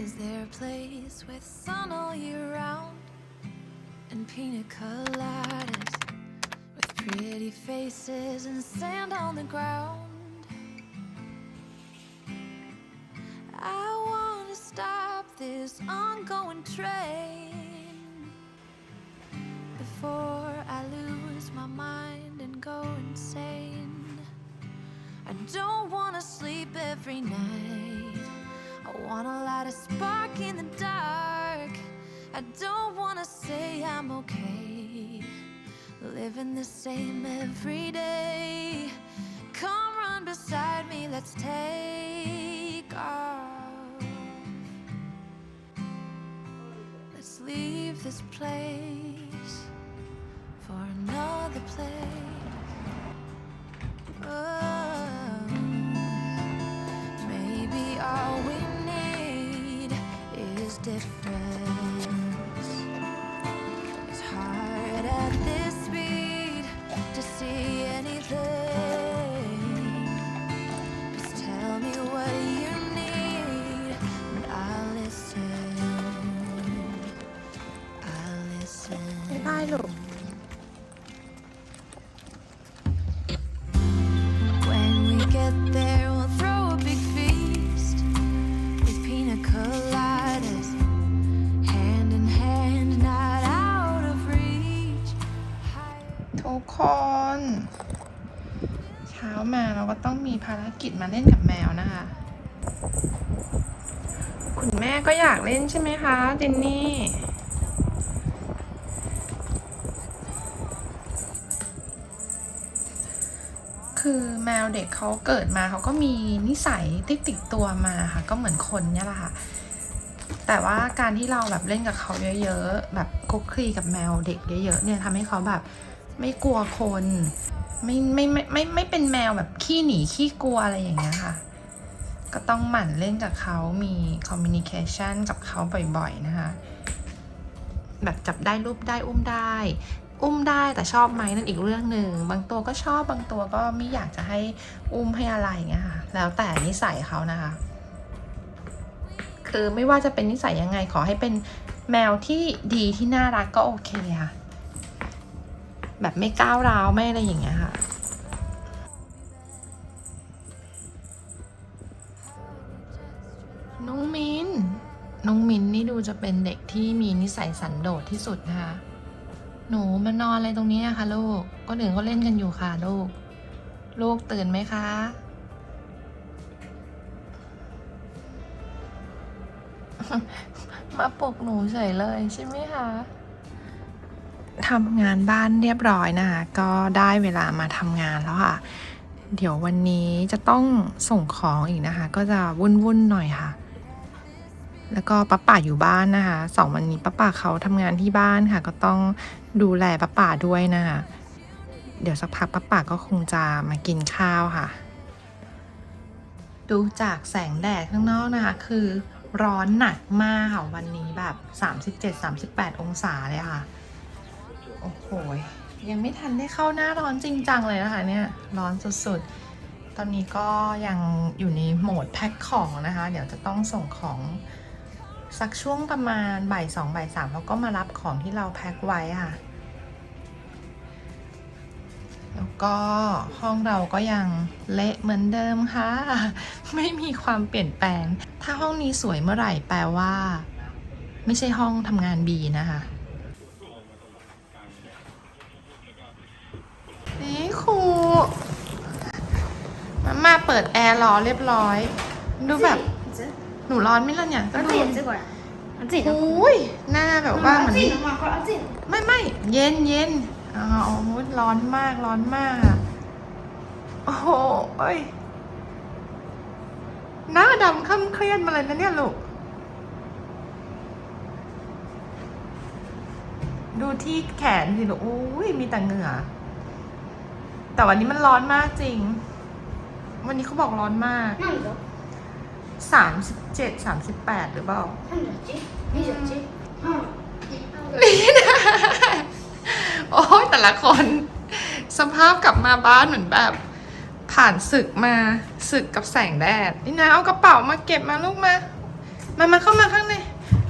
Is there a place with sun all year round and pina coladas with pretty faces and sand on the ground? I want to stop this ongoing train before I lose my mind and go insane. I don't want to sleep every night. I want to light a spark in the dark. I don't want to say I'm okay. Living the same every day. Come run beside me, let's take off. Let's leave this place ามาเราก็ต้องมีภารกิจมาเล่นกับแมวนะคะ คุณแม่ก็อยากเล่นใช่ไหมคะเจนนี่คือแมวเด็กเขาเกิดมาเขาก็มีนิสัยที่ติดตัวมาค่ะก็เหมือนคนเนี่ยแหละค่ะ แต่ว่าการที่เราแบบเล่นกับเขาเยอะ ๆ แบบคุกคีกับแมวเด็กเยอะ ๆ เนี่ยทำให้เขาแบบไม่กลัวคน ไม่ไม่ไม่ไม่ไม่เป็นแมวแบบขี้หนีขี้กลัวอะไรอย่างเงี้ยค่ะ ก็ต้องหมั่นเล่นกับเขามีคอมมิ n นิเคชันกับเขาบ่อยๆนะคะ แบบจับได้รูปได้อุ้มได้ อุ้มได้แต่ชอบไหมนั่นอีกเรื่องหนึ่งบางตัวก็ชอบบางตัวก็ไม่อยากจะให้อุ้มให้อะไรอย่างเงี้ยค่ะแล้วแต่นิสัยเขานะคะ คือไม่ว่าจะเป็นนิสัยยังไงขอให้เป็นแมวที่ดีที่น่ารักก็โอเคค่ะ แบบไม่ก้าวร้าวไม่อะไรอย่างเงี้ยค่ะ น้องมินน้องมินนี่ดูจะเป็นเด็กที่มีนิสัยสันโดษที่สุดนะคะ หนูมานอนอะไรตรงนี้อะคะลูกก็หนึ่งก็เล่นกันอยู่ค่ะลูก ลูกตื่นไหมคะมาปลุกหนูเฉยเลยใช่ไหมคะ ทำงานบ้านเรียบร้อยนะคะก็ได้เวลามาทำงานแล้วค่ะ เดี๋ยววันนี้จะต้องส่งของอีกนะคะ ก็จะวุ่นๆหน่อยค่ะ แล้วก็ป้าป่าอยู่บ้านนะคะสองวันนี้ป้าป่าเขาทำงานที่บ้านค่ะ ก็ต้องดูแลป้าป่าด้วยนะคะเดี๋ยวสักพักป้าป่าก็คงจะมากินข้าวค่ะ ดูจากแสงแดดข้างนอกนะคะ คือร้อนหนักมากค่ะวันนี้แบบ 37-38 องศาเลยค่ะ โอ้โห ยังไม่ทันได้เข้าหน้าร้อนจริงจังเลยนะคะเนี่ย ร้อนสุดๆ ตอนนี้ก็ยังอยู่ในโหมดแพ็คของนะคะ เดี๋ยวจะต้องส่งของสักช่วงประมาณบ่ายสองบ่ายสามแล้วก็มารับของที่เราแพ็คไว้ค่ะ แล้วก็ห้องเราก็ยังเละเหมือนเดิมค่ะ ไม่มีความเปลี่ยนแปลง ถ้าห้องนี้สวยเมื่อไหร่แปลว่า ไม่ใช่ห้องทำงานบีนะคะ นี่ครู มาเปิดแอร์รอเรียบร้อย ดูแบบ หนูร้อนไหมล่ะเนี่ยก็ดูโอ้ยหน้าแบบว่าเหมือนไม่ไม่เย็นเย็นอ๋อร้อนมากร้อนมากโอ้โหหน้าดำค่ำเครียดมาเลยนะเนี่ยลูกดูที่แขนสิลูกโอ้ยมีแต่เหงื่อ แต่วันนี้มันร้อนมากจริง วันนี้เขาบอกร้อนมาก 那你的， สามสิบเจ็ดสามสิบแปดหรือเปล่า 那你的鸡，你的鸡，嗯， ลีนะโอ้ยแต่ละคน สภาพกลับมาบ้านเหมือนแบบ ผ่านศึกมาศึกกับแสงแดด นี่นะเอากระเป๋ามาเก็บมาลูกมา มามาเข้ามาข้างใน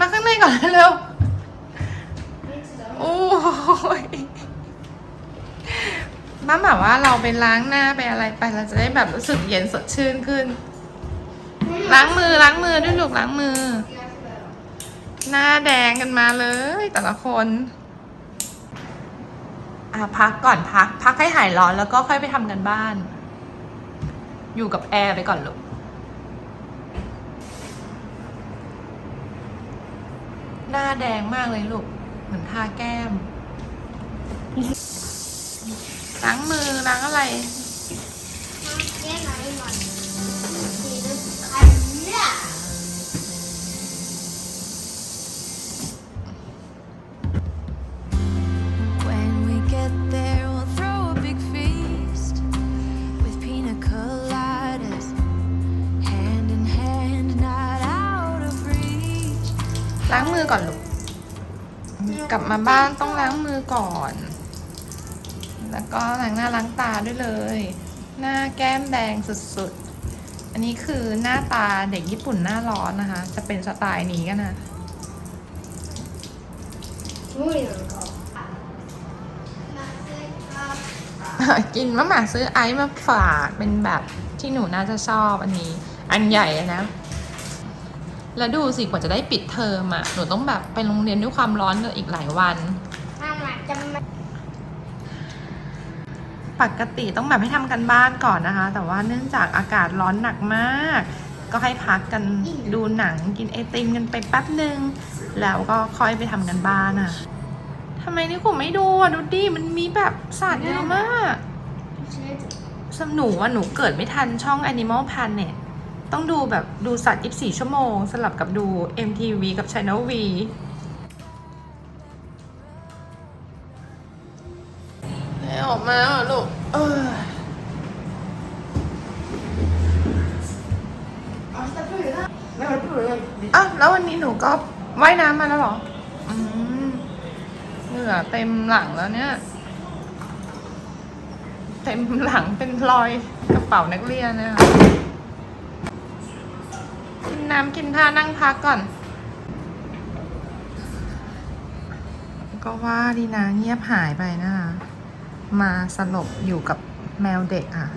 มาข้างในก่อนเร็ว โอ้ย บ้าแบบว่าเราไปล้างหน้าไปอะไรไปเราจะได้แบบรู้สึกเย็นสดชื่นขึ้น ล้างมือล้างมือด้วยลูกล้างมือ หน้าแดงกันมาเลย แต่ละคน อะพักก่อนพัก พักให้หายร้อนแล้วก็ค่อยไปทำกันบ้าน อยู่กับแอร์ไปก่อนลูกหน้าแดงมากเลยลูก เหมือนทาแก้ม ล้างมือล้างอะไร When we get there, we'll throw a big feast with pina coladas, hand in hand, not out of reach. ล้างมือก่อนลูก กลับมาบ้านต้องล้างมือก่อนแล้ว ก็ล้างหน้าล้างตาด้วยเลย หน้าแก้มแดงสุดๆ อันนี้คือหน้าตาเด็กญี่ปุ่นหน้าร้อนนะคะ จะเป็นสไตล์นี้กันนะกินมะหมาซื้อไอซ์มาฝากเป็นแบบที่หนูน่าจะชอบอันนี้ อันใหญ่นะ แล้วดูสิกว่าจะได้ปิดเทอมอะ หนูต้องแบบไปโรงเรียนด้วยความร้อนเลยอีกหลายวันมามาจะ ปกติต้องแบบให้ทำกันบ้านก่อนนะคะ แต่ว่าเนื่องจากอากาศร้อนหนักมาก ก็ให้พักกันดูหนังกินไอติมกันไปแป๊บหนึ่งแล้วก็ค่อยไปทำกันบ้านอะทำไมนี่ผมไม่ดูอะดูดิมันมีแบบสัตว์เยอะมากสำหนูว่าหนูเกิดไม่ทันช่อง Animal Planet ต้องดูแบบดูสัตว์ 24 ชั่วโมง สลับกับดู MTV กับ Channel V ได้ออกมาอ ก็ว่ายน้ำมาแล้วเหรอเหงื่อเต็มหลังแล้วเนี่ย เต็มหลังเป็นรอยกระเป๋านักเรียนเนี่ะกินน้ำกินท่านั่งพักก่อน ก็ว่าดีนะเงียบหายไปนะคะมาสลบอยู่กับแมวเด็กอะ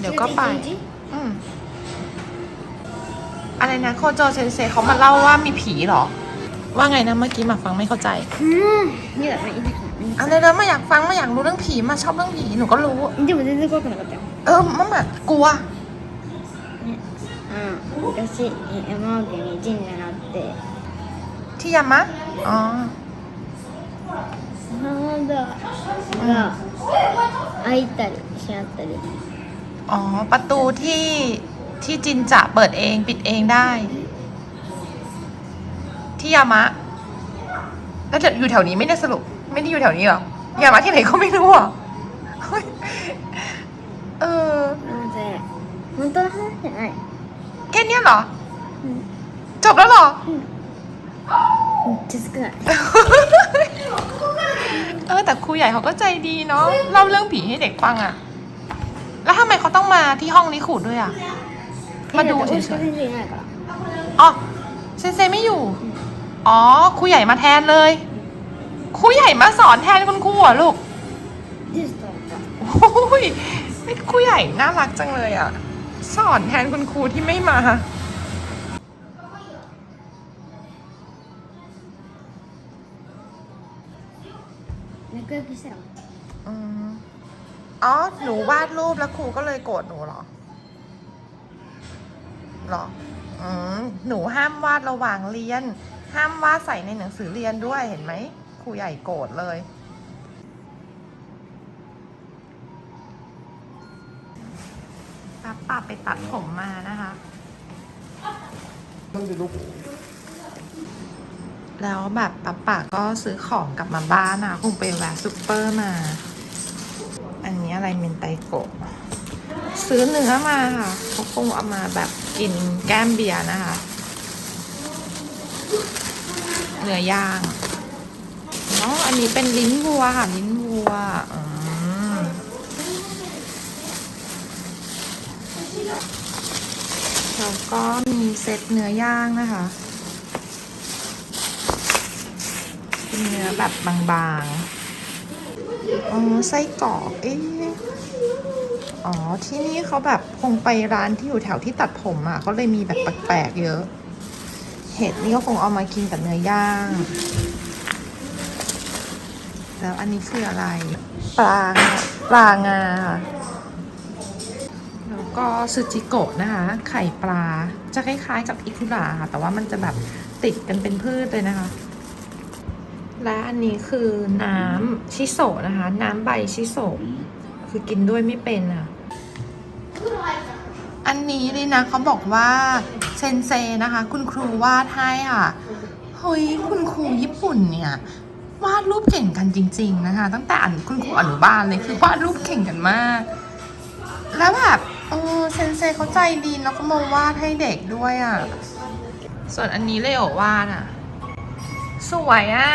เดี๋ยวก็ไป อืม อะไรนะโคโจเซนเซเขามาเล่าว่ามีผีเหรอ ว่าไงนะเมื่อกี้มาฟังไม่เข้าใจ うんいやいいです อะไรนะมาอยากฟังมาอยากรู้เรื่องผีมาชอบเรื่องผีหนูก็รู้ でも全然怖くなかったよ เออมะหมากลัว うん昔え山奥に神社があって ที่ยามะ อ๋อ 母が開いたり閉まったり อ๋อ ประตูที่ ที่จินจะเปิดเองปิดเองได้ ที่ยามะ แล้วจะอยู่แถวนี้ไม่ได้สรุป ไม่ได้อยู่แถวนี้เหรอยามะที่ไหนก็ไม่รู้อ่ะเฮ้ยเออ なので本当の話じゃない แค่เนี้ยเหรอ うん จบแล้วเหรอ めっちゃ少ない เออ แต่ครูใหญ่เขาก็ใจดีเนาะเล่าเรื่องผีให้เด็กฟังอะแล้วทำไมเขาต้องมาที่ห้องนี้ขูดด้วยอะ มาดูเฉยๆอ๋อเซนเซไม่อยู่ อ๋อครูใหญ่มาแทนเลยครูใหญ่มาสอนแทนคุณครูเหรอลูกโอ้ยครูใหญ่น่ารักจังเลยอะ สอนแทนคุณครูที่ไม่มาอ๋อ หนูวาดรูปแล้วครูก็เลยโกรธหนูเหรอ หรออืมหนูห้ามวาดระหว่างเรียน ห้ามวาดใส่ในหนังสือเรียนด้วยเห็นไหมครูใหญ่โกรธเลย ป้าป้าไปตัดผมมานะคะแล้วแบบป้าป่าก็ซื้อของกลับมาบ้านนะคงไปแวะซูเปอร์มา อันนี้อะไรเมนไตโกะซื้อเนื้อมาค่ะเขาคงเอามาแบบ กินแก้มเบียร์นะคะ เนื้อย่างอ๋ออันนี้เป็นลิ้นวัวค่ะ ลิ้นวัวอืมแล้วก็มีเซตเนื้อย่างนะคะเป็นเนื้อแบบบางๆอ๋อไส้กรอกเอ๊ะ อ๋อ ที่นี่เขาแบบคงไปร้านที่อยู่แถวที่ตัดผมอะเขาเลยมีแบบแปลกๆเยอะ เห็ดนี่ก็คงเอามากินกับเนื้อย่างแล้วอันนี้คืออะไร ปลาปลางาค่ะแล้วก็ซูจิโกะนะคะ ไข่ปลาจะคล้ายๆกับอิคุระค่ะ แต่ว่ามันจะแบบติดกันเป็นพืชเลยนะคะ และอันนี้คือน้ำชิโซะนะคะ น้ำใบชิโซะ คือกินด้วยไม่เป็นอะ อันนี้เลยนะเขาบอกว่าเซนเซนะคะ คุณครูวาดให้อะเฮ้ยคุณครูญี่ปุ่นเนี่ยวาดรูปเก่งกันจริง ๆ นะคะ ตั้งแต่อันคุณครูอนุบาลเลยคือวาดรูปเก่งกันมาก แล้วแบบเออเซนเซเขาใจดีแล้วก็มาวาดให้เด็กด้วยอะ ส่วนอันนี้เลยโอวาดอะ สวยอะ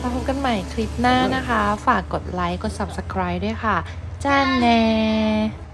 มาพบกันใหม่คลิปหน้านะคะ ฝากกดไลค์ กด subscribe ด้วยค่ะ จ้าแน่